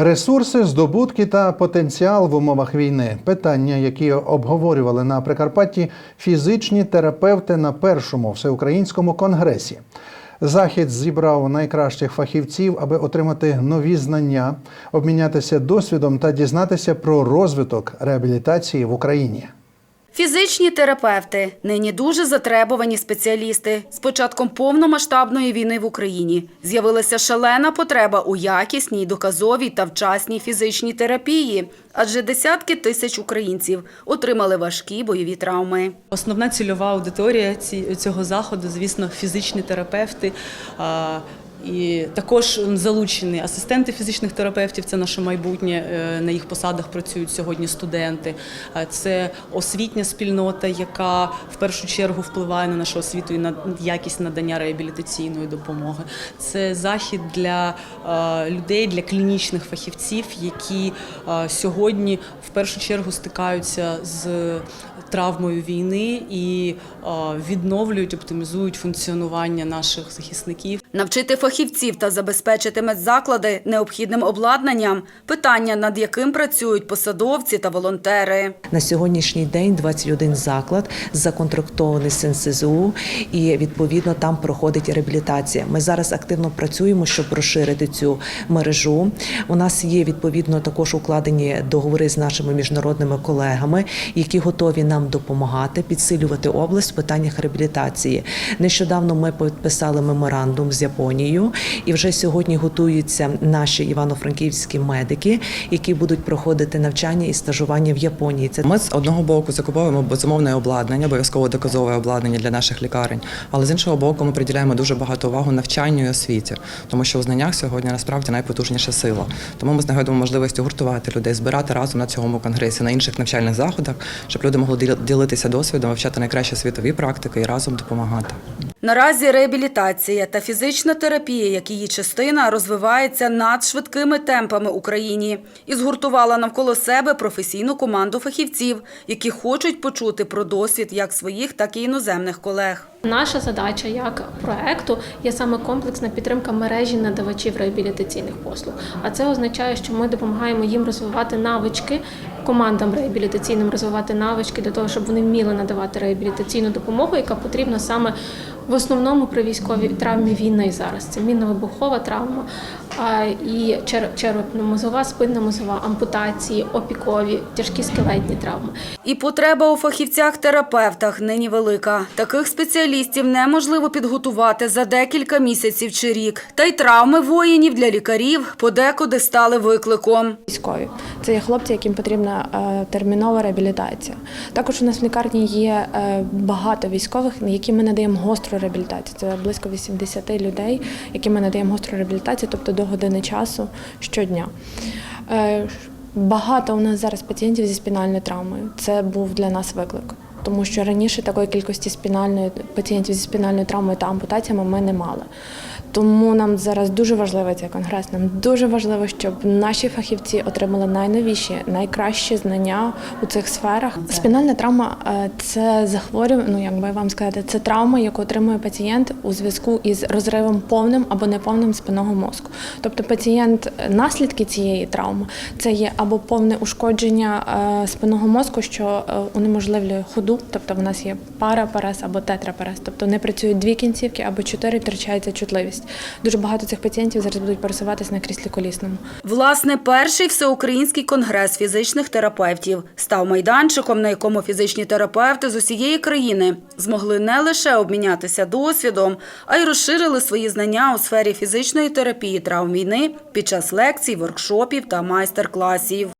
Ресурси, здобутки та потенціал в умовах війни питання, які обговорювали на Прикарпатті фізичні терапевти на першому всеукраїнському конгресі. Захід зібрав найкращих фахівців, аби отримати нові знання, обмінятися досвідом та дізнатися про розвиток реабілітації в Україні. Фізичні терапевти нині дуже затребувані спеціалісти. З початком повномасштабної війни в Україні з'явилася шалена потреба у якісній, доказовій та вчасній фізичній терапії, адже десятки тисяч українців отримали важкі бойові травми. Основна цільова аудиторія цього заходу, звісно, фізичні терапевти. І також залучені асистенти фізичних терапевтів. Це наше майбутнє. е, На їх посадах працюють сьогодні студенти. Це освітня спільнота, яка в першу чергу впливає на нашу освіту і на якість надання реабілітаційної допомоги. Це захід для е, людей, для клінічних фахівців, які е, сьогодні в першу чергу стикаються з травмою війни і е, відновлюють, оптимізують функціонування наших захисників. Навчити фахівців та забезпечити медзаклади необхідним обладнанням – питання, над яким працюють посадовці та волонтери. На сьогоднішній день 21 заклад законтрактований з НСЗУ і відповідно там проходить реабілітація. Ми зараз активно працюємо, щоб розширити цю мережу. У нас є відповідно також укладені договори з нашими міжнародними колегами, які готові нам допомагати підсилювати область в питаннях реабілітації. Нещодавно ми підписали меморандум з Японією, і вже сьогодні готуються наші івано-франківські медики, які будуть проходити навчання і стажування в Японії. Це Ми з одного боку закуповуємо безумовне обладнання, обов'язково доказове обладнання для наших лікарень, але з іншого боку, ми приділяємо дуже багато увагу навчанню і освіті, тому що у знаннях сьогодні насправді найпотужніша сила. Тому ми знаходимо можливість гуртувати людей, збирати разом на цьому конгресі, на інших навчальних заходах, щоб люди могли діл- ділитися досвідом, вивчати найкращі світові практики і разом допомагати. Наразі реабілітація та фізична терапія, як її частина, розвивається надшвидкими темпами Україні і згуртувала навколо себе професійну команду фахівців, які хочуть почути про досвід як своїх, так і іноземних колег. Наша задача як проекту є саме комплексна підтримка мережі надавачів реабілітаційних послуг. А це означає, що ми допомагаємо їм розвивати навички, командам реабілітаційним розвивати навички для того, щоб вони вміли надавати реабілітаційну допомогу, яка потрібна саме в основному при військовій травмі війни зараз. Це мінно-вибухова травма і чер- черепно-мозова, спинно-мозова, ампутації, опікові, тяжкі скелетні травми. І потреба у фахівцях-терапевтах нині велика. Таких спеціалістів неможливо підготувати за декілька місяців чи рік. Та й травми воїнів для лікарів подекуди стали викликом. військові. Це є хлопці, яким потрібна е, термінова реабілітація. Також у нас в лікарні є е, багато військових, які ми надаємо гостру реабілітацію. Це близько 80 людей, які ми надаємо гостру реабілітацію, тобто до години часу щодня. Е, Багато у нас зараз пацієнтів зі спінальною травмою. Це був для нас виклик. Тому що раніше такої кількості спінальної пацієнтів зі спінальною травмою та ампутаціями ми не мали. Тому нам зараз дуже важливий цей конгрес. Нам дуже важливо, щоб наші фахівці отримали найновіші, найкращі знання у цих сферах. Спінальна травма е, це захворювання, ну як би вам сказати, це травма, яку отримує пацієнт у зв'язку із розривом повним або неповним спинного мозку. Тобто пацієнт наслідки цієї травми це є або повне ушкодження е, спинного мозку, що е, унеможливлює ходу, тобто в нас є парапарез або тетрапарез, тобто не працюють дві кінцівки або чотири, втрачається чутливість. Дуже багато цих пацієнтів зараз будуть пересуватися на кріслі колісному. Власне, перший всеукраїнський конгрес фізичних терапевтів став майданчиком, на якому фізичні терапевти з усієї країни змогли не лише обмінятися досвідом, а й розширили свої знання у сфері фізичної терапії травм війни під час лекцій, воркшопів та майстер-класів.